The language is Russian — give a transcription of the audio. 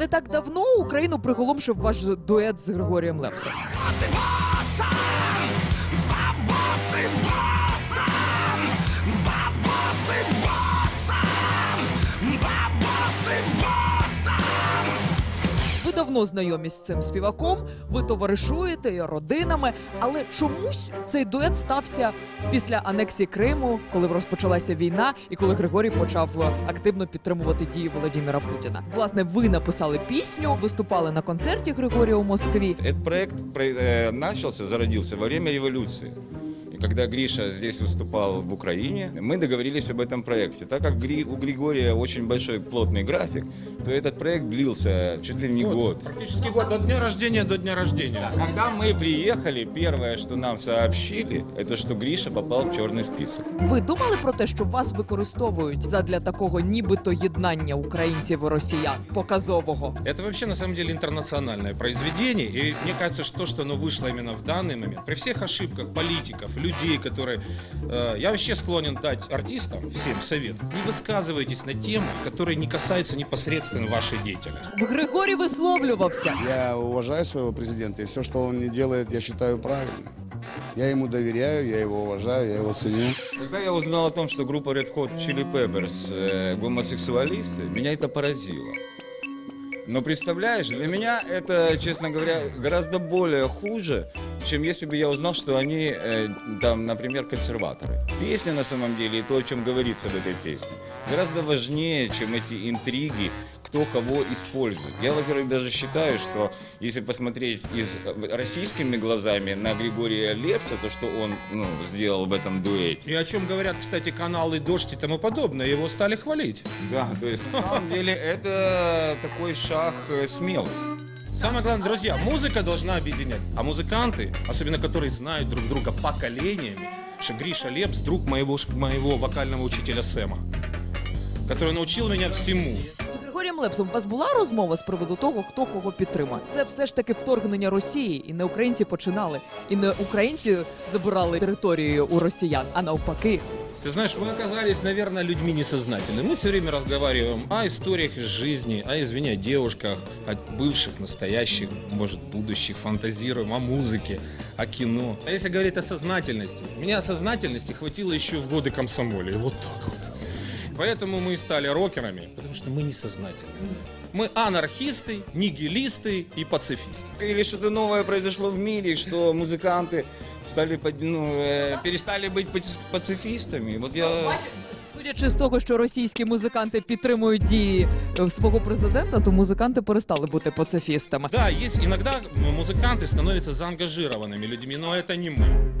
Не так давно Україну приголомшив ваш дует з Григорієм Лепсом. Давно знайомі з цим співаком, ви товаришуєте і родинами, але чомусь цей дует стався після анексії Криму, коли розпочалася війна, і коли Григорій почав е, активно підтримувати дії Володимира Путіна. Власне, ви написали пісню, виступали на концерті Григорія у Москві. Этот проект про- э, начался, зародился во время революции. И когда Гриша здесь выступал в Украине, мы договорились об этом проекте. Так как Гри- у Григория очень большой плотный график, то этот проект длился чуть ли не Вот, год. Практически год. От дня рождения до дня рождения. Когда мы приехали, первое, что нам сообщили, это что Гриша попал в черный список. Ви думали про те, що вас використовують задля такого нібито єднання українців і росіян показового? Это вообще на самом деле интернациональное произведение. И мне кажется, что то, что оно вышло именно в данный момент, при всех ошибках политиков, людей, которые... э, я вообще склонен дать артистам всем совет. Не высказывайтесь на темы, которые не касаются непосредственно вашей деятельности. Григорій висловлювався. Я уважаю своего президента, и все, что он не делает, я считаю правильным. Я ему доверяю, я его уважаю, я его ценю. Когда я узнал о том, что группа Red Hot Chili Peppers э, гомосексуалисты, меня это поразило. Но представляешь, для меня это, честно говоря, гораздо более хуже, чем если бы я узнал, что они, э, там, например, консерваторы. Песня на самом деле и то, о чем говорится в этой песне, гораздо важнее, чем эти интриги, кто кого использует. Я, во-первых, даже считаю, что если посмотреть из э, российскими глазами на Григория Лепса, то, что он ну, сделал в этом дуэте, И о чем говорят, кстати, каналы «Дождь» и тому подобное, его стали хвалить. Да, то есть на самом деле это такой шаг э, смелый. Самое главное, друзья, музыка должна объединять. А музыканты, особенно которые знают друг друга поколениями, что Гриша Лепс друг моего, ш- моего вокального учителя Сэма, который научил меня всему. З Григорієм Лепсом у вас була розмова з приводу того, хто кого підтримає? Це все ж таки вторгнення Росії, і не українці починали, і не українці забирали територію у росіян, а навпаки. Ты знаешь, мы оказались, наверное, людьми несознательными. Мы все время разговариваем о историях из жизни, о, извини, девушках, о бывших, настоящих, может, будущих, фантазируем о музыке, о кино. А если говорить о сознательности, меня сознательности хватило еще в годы комсомоля, вот так вот. Поэтому мы и стали рокерами, потому что мы несознательны. Мы анархисты, нигилисты и пацифисты. Или что-то новое произошло в мире, что музыканты стали, под- ну, э, перестали быть паци- пацифистами. Вот я... Судячи з того, що російські музиканти підтримують дії е, свого президента, то музиканти перестали бути пацифістами. Да, есть иногда музыканты становятся заангажированными людьми, но это не мы.